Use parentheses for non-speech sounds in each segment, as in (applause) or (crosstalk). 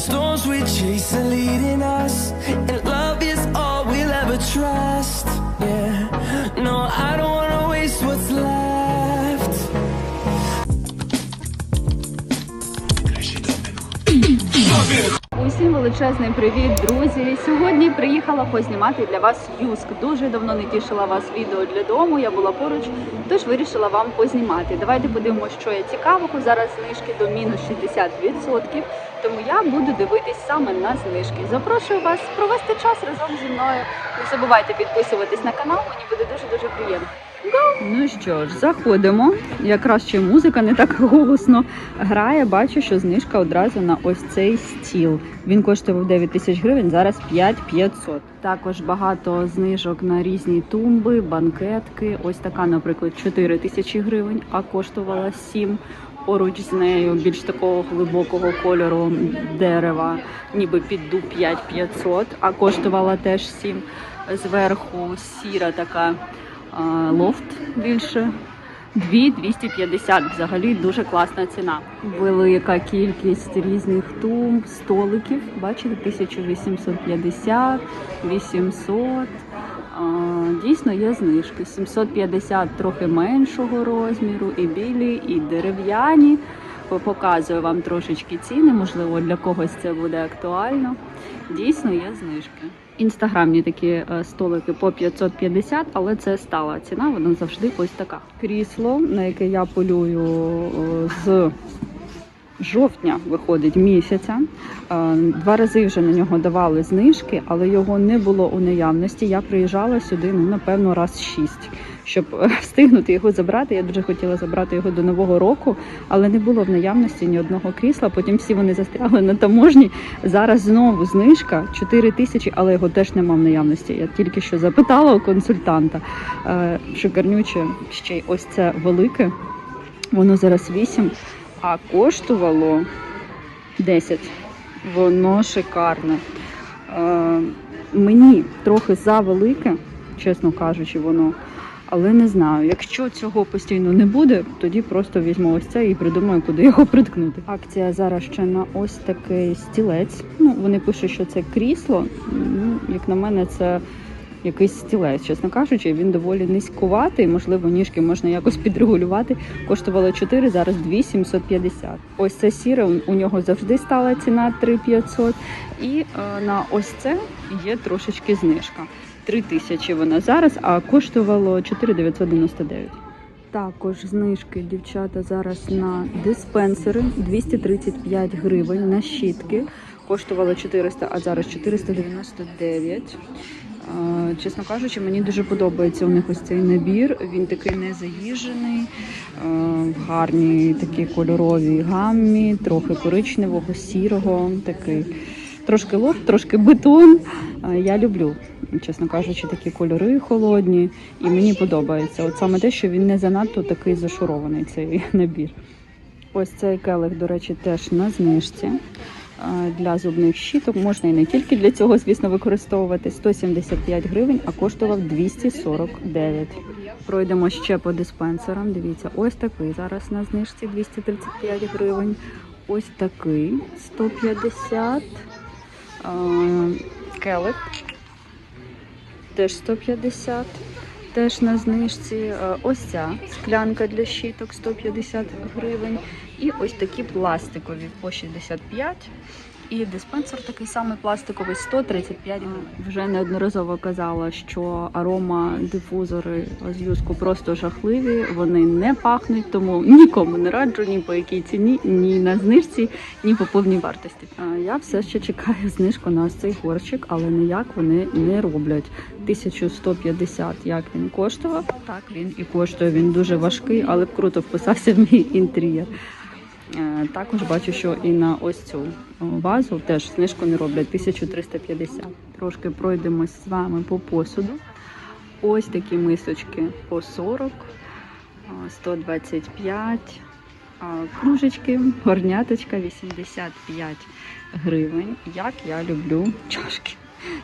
storms we chase are leading us, and love is all we'll ever trust. Yeah, no, I don't wanna waste what's left. Усім величезний привіт, друзі! Сьогодні приїхала познімати для вас юск. Дуже давно не тішила вас відео для дому. Я була поруч, тож вирішила вам познімати. Давайте подивимося, що є цікавого. Зараз знижки до мінус 60%, тому я буду дивитись саме на знижки. Запрошую вас провести час разом зі мною. Не забувайте підписуватись на канал, мені буде дуже дуже приємно. Ну що ж, заходимо. Якраз ще музика не так голосно грає. Бачу, що знижка одразу на ось цей стіл. Він коштував 9 тисяч гривень, зараз 5500. Також багато знижок на різні тумби, банкетки. Ось така, наприклад, 4 тисячі гривень, а коштувала 7. Поруч з нею більш такого глибокого кольору дерева, ніби під дуб 5500, а коштувала теж 7. Зверху сіра така а, лофт більше. 2250 взагалі дуже класна ціна. Велика кількість різних тумб, столиків. Бачите, 1850, 800. Дійсно є знижки. 750 трохи меншого розміру, і білі, і дерев'яні. Показую вам трошечки ціни, можливо, для когось це буде актуально. Дійсно є знижки. Інстаграмні такі е, столики по 550, але це стала ціна, вона завжди ось така. Крісло, на яке я полюю е, з жовтня виходить місяця. Е, Два рази вже на нього давали знижки, але його не було у наявності. Я приїжджала сюди, ну напевно, раз шість. Щоб е, (laughs) встигнути його забрати, я дуже хотіла забрати його до нового року, але не було в наявності ні одного крісла. Потім всі вони застрягли на таможні. Зараз знову знижка 4 тисячі, але його теж нема в наявності. Я тільки що запитала у консультанта. Е, Шикарнюче ще й ось це велике. Воно зараз 8, а коштувало 10. Воно шикарне. Е, мені трохи завелике, чесно кажучи, воно. Але не знаю, якщо цього постійно не буде, тоді просто візьму ось це і придумаю, куди його приткнути. Акція зараз ще на ось такий стілець. Ну, вони пишуть, що це крісло. Ну, як на мене, це якийсь стілець, чесно кажучи, він доволі низькуватий. Можливо, ніжки можна якось підрегулювати. Коштувало 4, зараз 2 750. Ось це сіре, у- нього завжди стала ціна 3 500. І е, на ось це є трошечки знижка. 3 тисячі вона зараз, а коштувало 4 999. Також знижки дівчата зараз на диспенсери 235 гривень на щітки. Коштувало 400, а зараз 499. Чесно кажучи, мені дуже подобається у них ось цей набір. Він такий незаїжений, в гарній такій кольоровій гаммі, трохи коричневого, сірого, такий. Трошки лофт, трошки бетон. Я люблю, чесно кажучи, такі кольори холодні, і мені подобається. От саме те, що він не занадто такий зашурований цей (laughs) набір. Ось цей келих, до речі, теж на знижці для зубних щіток. Можна і не тільки для цього, звісно, використовувати. 175 гривень, а коштував 249. Пройдемо ще по диспенсерам. Дивіться, ось такий зараз на знижці 235 гривень. Ось такий 150. Е, Келих теж 150. Теж на знижці. Е, Ось ця склянка для щиток 150 гривень. І ось такі пластикові по 65. І диспенсер такий самий пластиковий 135 гривень. Вже неодноразово казала, що арома дифузори з юску просто жахливі. Вони не пахнуть, тому нікому не раджу ні по якій ціні, ні на знижці, ні по повній вартості. Я все ще чекаю знижку на цей горщик, але ніяк вони не роблять. 1150 як він коштував, так він і коштує. Він дуже важкий, але круто вписався в мій інтер'єр. Е, Також бачу, що і на ось цю о, вазу теж знижку не роблять 1350. Трошки пройдемось з вами по посуду. Ось такі мисочки по 40, 125, кружечки, горняточка 85 гривень. Як я люблю чашки.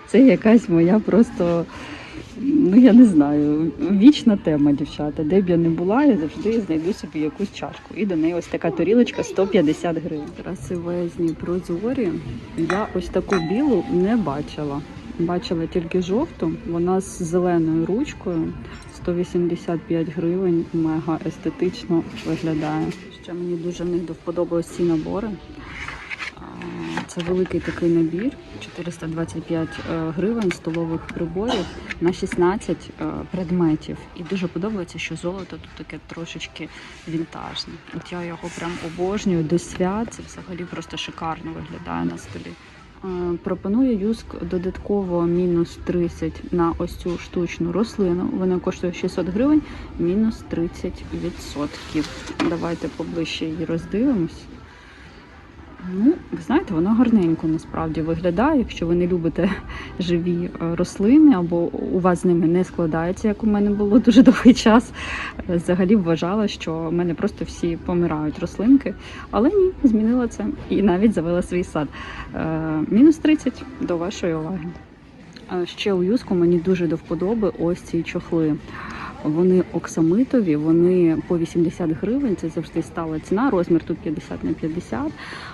Це якась моя просто Ну, я не знаю, вічна тема, дівчата. Де б я не була, я завжди знайду собі якусь чашку. І до неї ось така тарілочка 150 гривень. Красивезні прозорі. Я ось таку білу не бачила. Бачила тільки жовту, вона з зеленою ручкою. 185 гривень, мега естетично виглядає. Ще мені дуже в них до вподоби ці набори. Це великий такий набір, 425 е, гривень столових приборів на 16 е, предметів. І дуже подобається, що золото тут таке трошечки вінтажне. От я його прям обожнюю до свят. Це взагалі просто шикарно виглядає на столі. Е, Пропонує Юск додатково мінус 30 на ось цю штучну рослину. Вона коштує 600 гривень, мінус 30%. Давайте поближче її роздивимось. Ну, ви знаєте, воно гарненько насправді виглядає. Якщо ви не любите (laughs) живі е, рослини або у вас з ними не складається, як у мене було дуже довгий час. Е, Взагалі вважала, що в мене просто всі помирають рослинки. Але ні, змінила це і навіть завела свій сад. Е, Мінус 30 до вашої уваги. Ще у юску мені дуже до вподоби ось ці чохли. Вони оксамитові, вони по 80 гривень. Це завжди стала ціна. Розмір тут 50 на 50,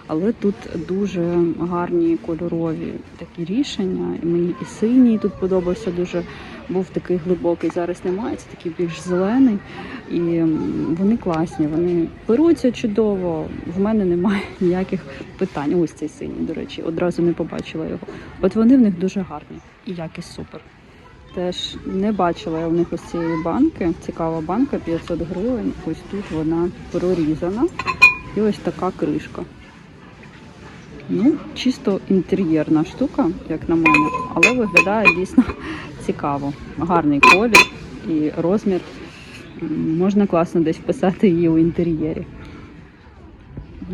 але тут дуже гарні кольорові такі рішення. І Мені і синій тут подобався дуже. Був такий глибокий, зараз немає. Це такий більш зелений. І вони класні, вони беруться чудово. В мене немає (laughs) ніяких питань. Ось цей синій, до речі, одразу не побачила його. От вони в них дуже гарні і якість супер. Теж не бачила я в них ось цієї банки. Цікава банка, 500 гривень. Ось тут вона прорізана. І ось така кришка. Ну, чисто інтер'єрна штука, як на мене, але виглядає дійсно (laughs) цікаво. Гарний колір і розмір. Можна класно десь вписати її у інтер'єрі.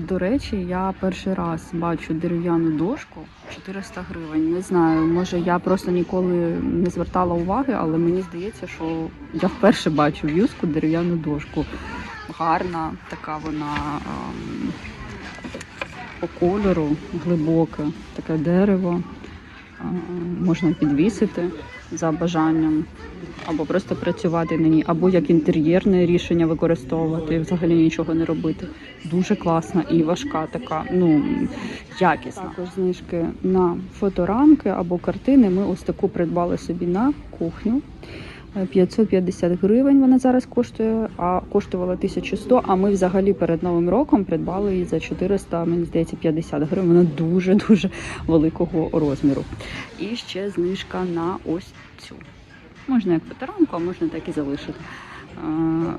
До речі, я перший раз бачу дерев'яну дошку 400 гривень. Не знаю, може я просто ніколи не звертала уваги, але мені здається, що я вперше бачу в юску дерев'яну дошку. Гарна, така вона ем, по кольору, глибоке, таке дерево. Ем, Можна підвісити за бажанням, або просто працювати на ній, або як інтер'єрне рішення використовувати, і взагалі нічого не робити. Дуже класна і важка така, ну якісна. Також знижки на фоторамки або картини. Ми ось таку придбали собі на кухню. Е, 550 гривень вона зараз коштує, а коштувала 1100, а ми взагалі перед Новим роком придбали її за 400, мені здається, 50 гривень. Вона дуже-дуже великого розміру. І ще знижка на ось цю. Можна як фоторамку, а можна так і залишити.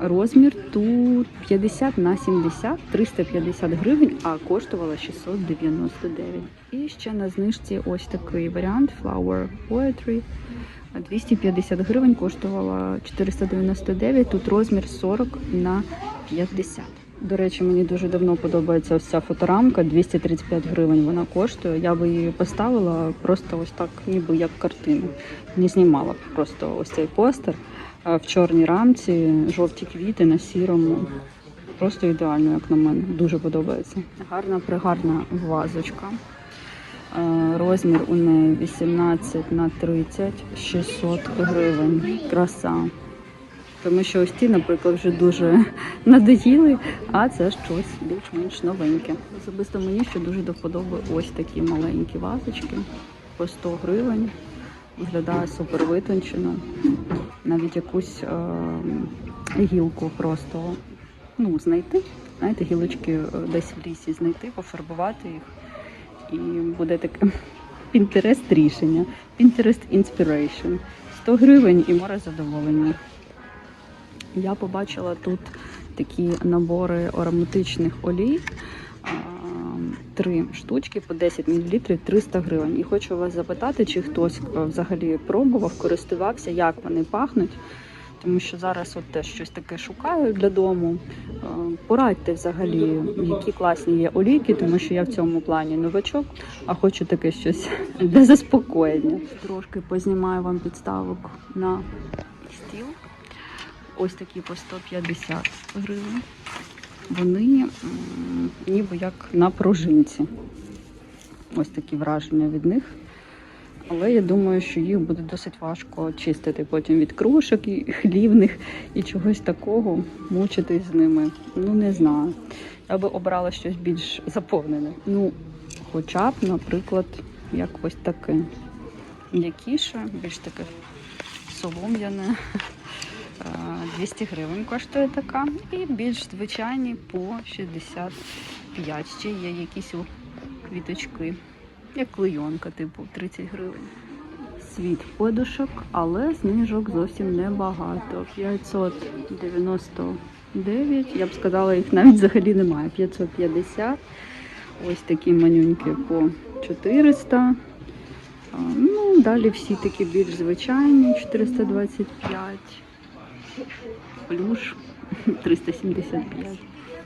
Розмір тут 50 на 70, 350 гривень, а коштувала 699. І ще на знижці ось такий варіант Flower Poetry. 250 гривень коштувала 499, тут розмір 40 на 50. До речі, мені дуже давно подобається ось ця фоторамка, 235 гривень вона коштує. Я би її поставила просто ось так, ніби як картину. Не знімала б просто ось цей постер в чорній рамці, жовті квіти на сірому. Просто ідеально, як на мене. Дуже подобається. Гарна, пригарна вазочка. Е, Розмір у неї 18 на 30, 600 гривень. Краса. Тому що ось ті, наприклад, вже дуже (laughs) надоїли, а це щось більш-менш новеньке. Особисто мені ще дуже до вподоби ось такі маленькі вазочки по 100 гривень. Виглядає супер витончено. Навіть якусь е, гілку просто ну, знайти. Знаєте, гілочки е, десь в лісі знайти, пофарбувати їх. І буде таке (laughs) Pinterest рішення. Pinterest Inspiration. 100 гривень і море задоволення. Я побачила тут такі набори ароматичних олій. Три штучки по 10 мл 300 гривень. І хочу вас запитати, чи хтось е, взагалі пробував, користувався, як вони пахнуть. Тому що зараз от теж щось таке шукаю для дому. Е, Порадьте взагалі, які класні є олійки, тому що я в цьому плані новачок, а хочу таке щось (laughs) для заспокоєння. Трошки познімаю вам підставок на стіл. Ось такі по 150 гривень. Вони ніби як на пружинці. Ось такі враження від них. Але я думаю, що їх буде досить важко чистити потім від крушок і хлівних і чогось такого, мучитись з ними. Ну не знаю. Я би обрала щось більш заповнене. Ну, хоча б, наприклад, як ось таке. М'якіше, більш таке солом'яне. (laughs) Е, 200 гривень коштує така. І більш звичайні по 65. Ще є якісь квіточки, як клейонка, типу 30 гривень. Світ подушок, але знижок зовсім небагато. 599, я б сказала, їх навіть взагалі немає. 550. Ось такі манюньки по 400. Ну, далі всі такі більш звичайні, 425. Плюш 375.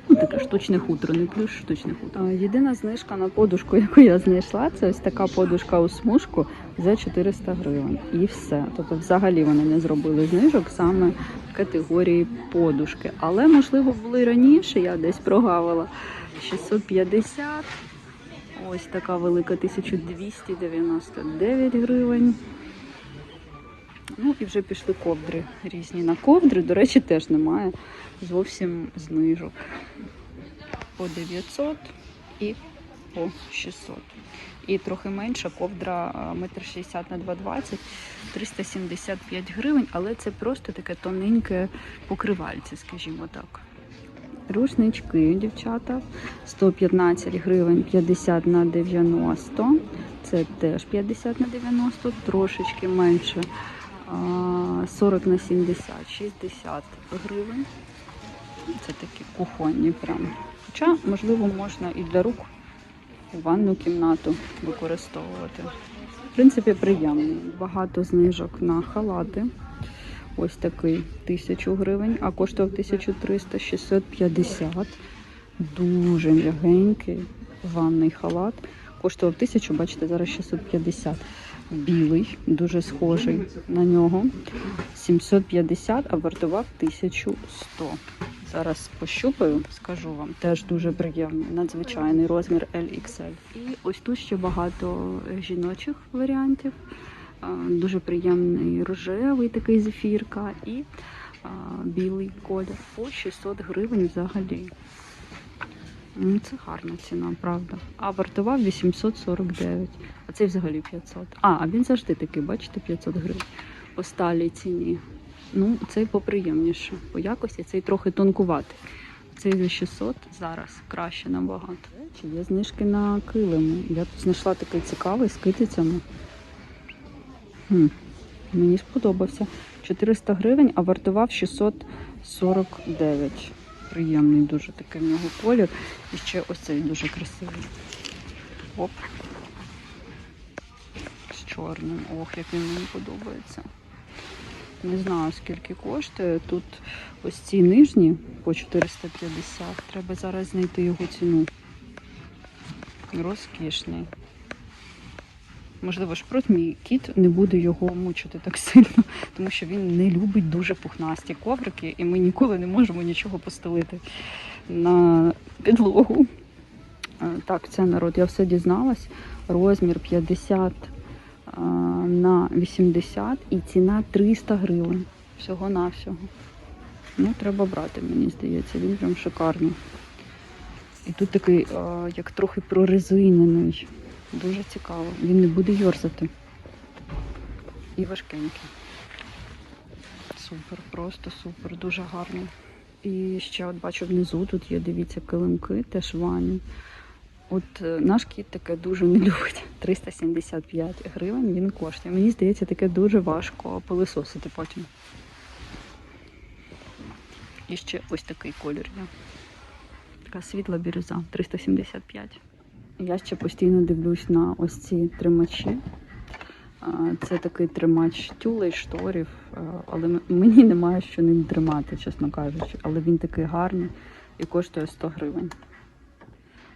Ну, таке штучне хутро, не плюш, штучне хутро. Єдина знижка на подушку, яку я знайшла, це ось така подушка у смужку за 400 гривень. І все. Тобто, взагалі вони не зробили знижок саме в категорії подушки. Але, можливо, були раніше, я десь прогавила 650. Ось така велика 1299 гривень. Ну і вже пішли ковдри різні. На ковдри, до речі, теж немає зовсім знижок. По 900 і по 600. І трохи менша ковдра а, метр 60 на 220, 375 гривень, але це просто таке тоненьке покривальце, скажімо так. Рушнички, дівчата, 115 гривень 50 на 90. Це теж 50 на 90, трошечки менше. А, 40 на 70, 60 гривень. Це такі кухонні прям. Хоча, можливо, можна і для рук у ванну кімнату використовувати. В принципі, приємний. Багато знижок на халати. Ось такий 1000 гривень, а коштував 1300, 650. Дуже м'ягенький ванний халат. Коштував 1000, бачите, зараз 650. Білий, дуже схожий на нього. 750, а вартував 1100. Зараз пощупаю, скажу вам. Теж дуже приємний, надзвичайний розмір LXL. І ось тут ще багато е, жіночих варіантів. Дуже приємний рожевий такий зефірка і білий колір по 600 гривень взагалі. Ну, Це гарна ціна, правда. А вартував 849, а цей взагалі 500. А, а він завжди такий, бачите, 500 гривень по сталій ціні. Ну, цей поприємніше. По якості цей трохи тонкуватий. Цей за 600 зараз краще набагато. Чи є знижки на килими? Я тут знайшла такий цікавий з китицями. Хм, мені сподобався. 400 гривень, а вартував 649. Приємний дуже такий в нього колір. І ще ось цей дуже красивий. Оп. З чорним. Ох, як він мені подобається. Не знаю, скільки коштує. Тут ось ці нижні по 450. Треба зараз знайти його ціну. Розкішний. Можливо, шпрот мій кіт не буде його мучити так сильно, (laughs) тому що він не любить дуже пухнасті коврики, і ми ніколи не можемо нічого постелити на підлогу. Е, Так, це народ, я все дізналась. Розмір 50 на 80 і ціна 300 гривень. Всього-навсього. Ну, треба брати, мені здається, він прям шикарний. І тут такий, як трохи прорезинений. Дуже цікаво. Він не буде йорзати. І важкенький. Супер, просто супер, дуже гарний. І ще от бачу внизу тут є, дивіться, килимки, теж вані. От е, наш кіт таке дуже не (laughs) любить. 375 гривень він коштує. Мені здається, таке дуже важко пилисосити потім. І ще ось такий колір є. Така світла бірюза, 375. Я ще постійно дивлюсь на ось ці тримачі. Це такий тримач тюлей, шторів, але мені немає що ним тримати, чесно кажучи. Але він такий гарний і коштує 100 гривень.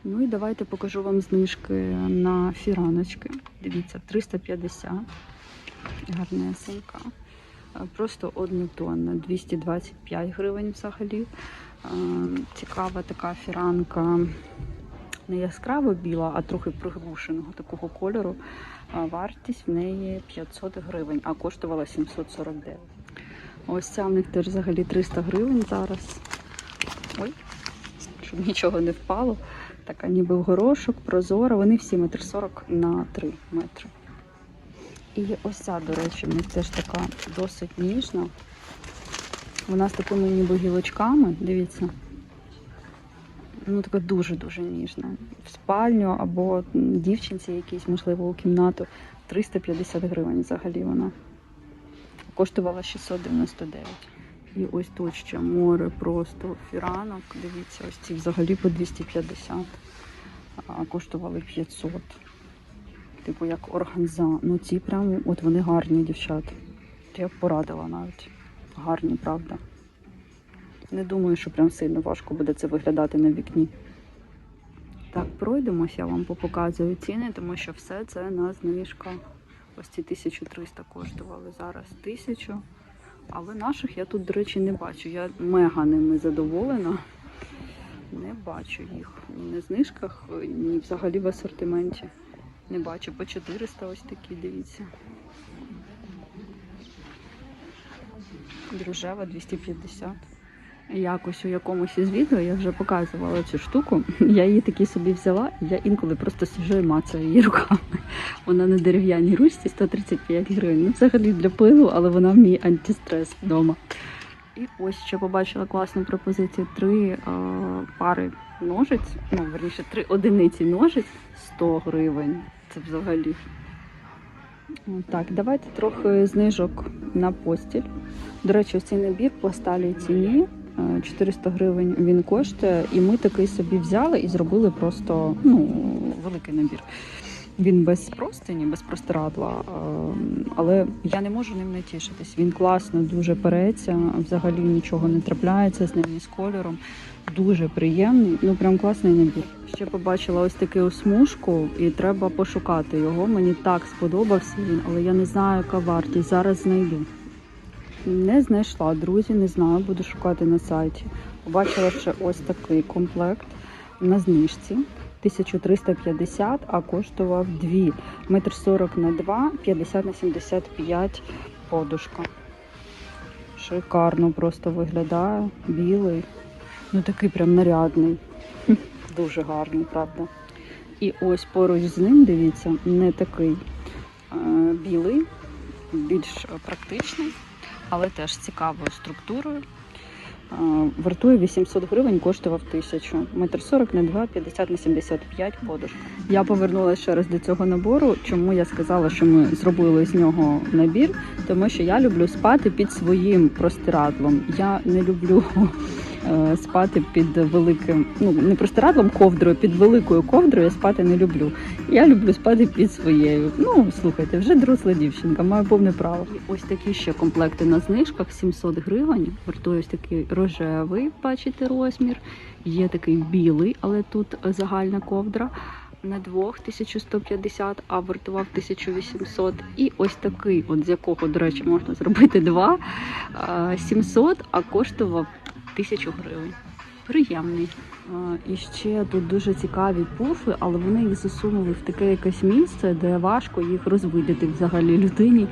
Ну і давайте покажу вам знижки на фіраночки. Дивіться, 350. Гарнесенька. А, Просто однотонна, 225 гривень взагалі. Цікава така фіранка не яскраво біла, а трохи приглушеного такого кольору. Вартість в неї 500 гривень, а коштувала 749. Ось ця в них теж взагалі 300 гривень зараз. Ой, щоб нічого не впало. Така ніби в горошок, прозора. Вони всі метр 40 на 3 метри. І ось ця, до речі, в них теж така досить ніжна. Вона з такими ніби гілочками, дивіться. Ну, така дуже-дуже ніжна. В спальню або дівчинці якійсь, можливо, у кімнату 350 гривень взагалі вона. Коштувала 699. І ось тут ще море просто фіранок. Дивіться, ось ці взагалі по 250, а коштували 500. Типу як органза. Ну ці прям, от вони гарні, дівчата. Я б порадила навіть. Гарні, правда. Не думаю, що прям сильно важко буде це виглядати на вікні. Так, пройдемось, я вам попоказую ціни, тому що все це на знижках. Ось ці 1300 коштували зараз 1000. Але наших я тут, до речі, не бачу. Я мега ними задоволена. Не бачу їх ні на знижках, ні взагалі в асортименті. Не бачу по 400 ось такі, дивіться. Дружева 250. Якось у якомусь із відео я вже показувала цю штуку. (laughs) Я її таки собі взяла, я інколи просто сиджу і мацаю її руками. (laughs) Вона на дерев'яній ручці 135 гривень. Ну, взагалі для пилу, але вона мій антистрес вдома. І ось ще побачила класну пропозицію: три е, пари ножиць, ну верніше, три одиниці ножиць 100 гривень. Це взагалі. Так, давайте трохи знижок на постіль. До речі, цей набір по сталій ціні. Е, 400 гривень він коштує, і ми такий собі взяли і зробили просто ну, великий набір. Він без простині, без простирадла, е, але я не можу ним не тішитись. Він класно, дуже переться, взагалі нічого не трапляється з ним ні з кольором. Дуже приємний, ну прям класний набір. Ще побачила ось таку смужку, і треба пошукати його. Мені так сподобався він, але я не знаю, яка вартість. Зараз знайду. Не знайшла, друзі, не знаю, буду шукати на сайті. Побачила ще ось такий комплект на знижці. 1350, а коштував 2. Метр 40 на 2, 50 на 75 подушка. Шикарно просто виглядає. Білий. Ну такий прям нарядний. (laughs) Дуже гарний, правда. І ось поруч з ним, дивіться, не такий е, білий, більш практичний, але теж цікавою структурою. Е, Вартує 800 гривень, коштував 1000. Метр 40 на 2, 50 на 75 подушка. Я повернулася ще раз до цього набору. Чому я сказала, що ми зробили з нього набір? Тому що я люблю спати під своїм простирадлом. Я не люблю спати під великим, ну не простирадлом, ковдрою, під великою ковдрою я спати не люблю. Я люблю спати під своєю. Ну, слухайте, вже доросла дівчинка, маю повне право. І ось такі ще комплекти на знижках 700 гривень. Вартує ось такий рожевий, бачите, розмір. Є такий білий, але тут загальна ковдра. На двох 1150, а вартував 1800. І ось такий, от з якого, до речі, можна зробити два, а, 700, а коштував 1000 гривень. Приємний. І ще тут дуже цікаві пуфи, але вони їх засунули в таке якесь місце, де важко їх розвидіти взагалі людині.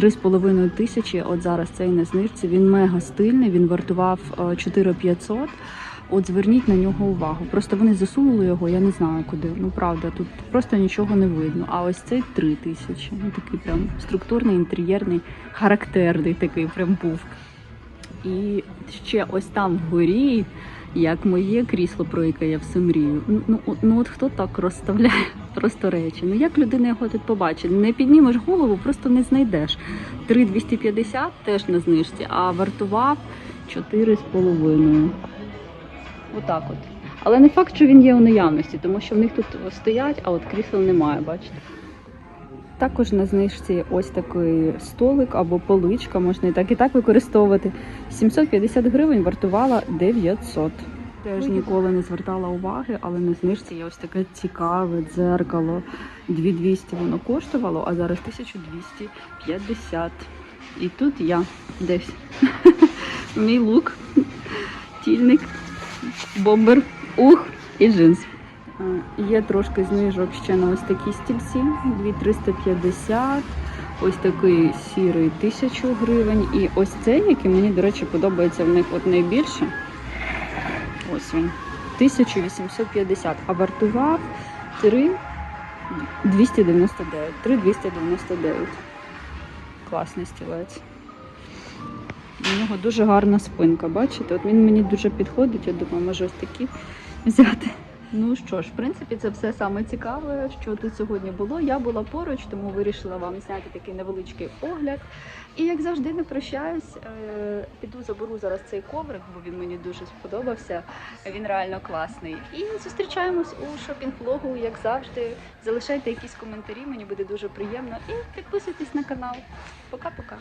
3,5 тисячі. От зараз цей на знижці. Він мега стильний, він вартував е, 4500. От зверніть на нього увагу. Просто вони засунули його, я не знаю куди. Ну правда, тут просто нічого не видно. А ось цей 3 тисячі. Ну такий прям структурний, інтер'єрний, характерний такий прям був. І ще ось там вгорі, як моє крісло, про яке я все мрію. Ну, ну, от- хто так розставляє (laughs) просто речі? Ну як людина його тут побачить? Не піднімеш голову, просто не знайдеш. 3,250 теж на знижці, а вартував 4,5. Отак от. Але не факт, що він є у наявності, тому що в них тут стоять, а от крісел немає, бачите. Також на знижці ось такий столик або поличка, можна і так і так використовувати. 750 гривень вартувала 900. Теж ніколи не звертала уваги, але на знижці є ось таке цікаве дзеркало. 2200 воно коштувало, а зараз 1250. І тут я десь. (laughs) Мій лук, тільник, бомбер, ух і джинс. Є трошки знижок ще на ось такі стільці 2350, ось такий сірий 1000 гривень. І ось цей, який мені, до речі, подобається в них от найбільше. Ось він. 1850, а вартував 3 299. 3 299. Класний стілець. У нього дуже гарна спинка, бачите? От він мені дуже підходить, я думаю, може ось такі взяти. Ну що ж, в принципі, це все саме цікаве, що тут сьогодні було. Я була поруч, тому вирішила вам зняти такий невеличкий огляд. І як завжди не прощаюсь, е, піду заберу зараз цей коврик, бо він мені дуже сподобався. Він реально класний. І зустрічаємось у шопінг-влогу, як завжди. Залишайте якісь коментарі, мені буде дуже приємно. І підписуйтесь на канал. Пока-пока.